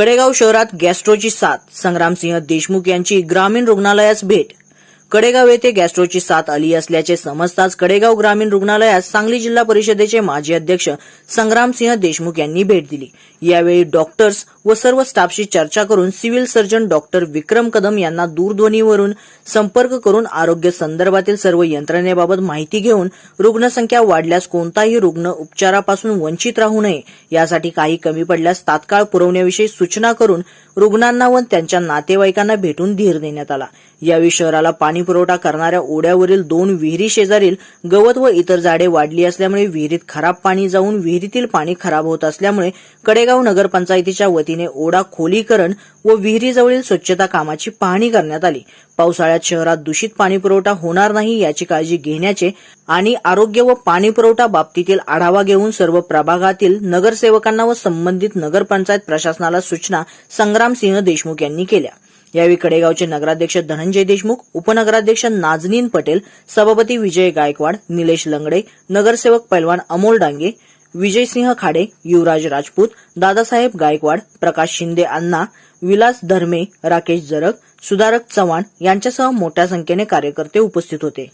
कडेगाव शहरात गॅस्ट्रोची साथ. संग्रामसिंह देशमुख यांची ग्रामीण रुग्णालयास भेट. कडेगाव येथे गॅस्ट्रोची साथ आली असल्याचे समजताच कडेगाव ग्रामीण रुग्णालयात सांगली जिल्हा परिषदेचे माजी अध्यक्ष संग्रामसिंह देशमुख यांनी भेट दिली. यावेळी डॉक्टर्स व सर्व स्टाफशी चर्चा करून civil surgeon doctor Vikram Kadam यांना दूरध्वनीवरून संपर्क करून आरोग्य संदर्भातील सर्व यंत्रणेबाबत माहिती घेऊन रुग्णसंख्या वाढल्यास कोणताही रुग्ण उपचारापासून वंचित राहू नये यासाठी काही कमी पडल्यास तात्काळ पुरवण्याविषयी सूचना करून रुग्णांना व त्यांच्या नातेवाईकांना भेटून धीर देण्यात आला. यावेळी शहराला पाणी पाणीपुरवठा करणाऱ्या ओढ्यावरील दोन विहिरी शेजारील गवत व इतर झाडे वाढली असल्यामुळे विहिरीत खराब पाणी जाऊन विहिरीतील पाणी खराब होत असल्यामुळे कडेगाव नगरपंचायतीच्या वतीने ओढा खोलीकरण व विहिरीजवळील स्वच्छता कामाची पाहणी करण्यात आली. पावसाळ्यात शहरात दूषित पाणीपुरवठा होणार नाही याची काळजी घेण्याचे आणि आरोग्य व पाणीपुरवठा बाबतीतील आढावा घेऊन सर्व प्रभागातील नगरसेवकांना व संबंधित नगरपंचायत प्रशासनाला सूचना संग्रामसिंह देशमुख यांनी केल्या. यावेळी कडेगावचे नगराध्यक्ष धनंजय देशमुख उपनगराध्यक्ष नाजनीन पटेल सभापती विजय गायकवाड निलेश लंगडे नगरसेवक पैलवान अमोल डांगे विजयसिंह खाडे युवराज राजपूत दादासाहेब गायकवाड प्रकाश शिंदे अण्णा विलास धर्मे राकेश जरग सुधारक चव्हाण यांच्यासह मोठ्या संख्येने कार्यकर्ते उपस्थित होते.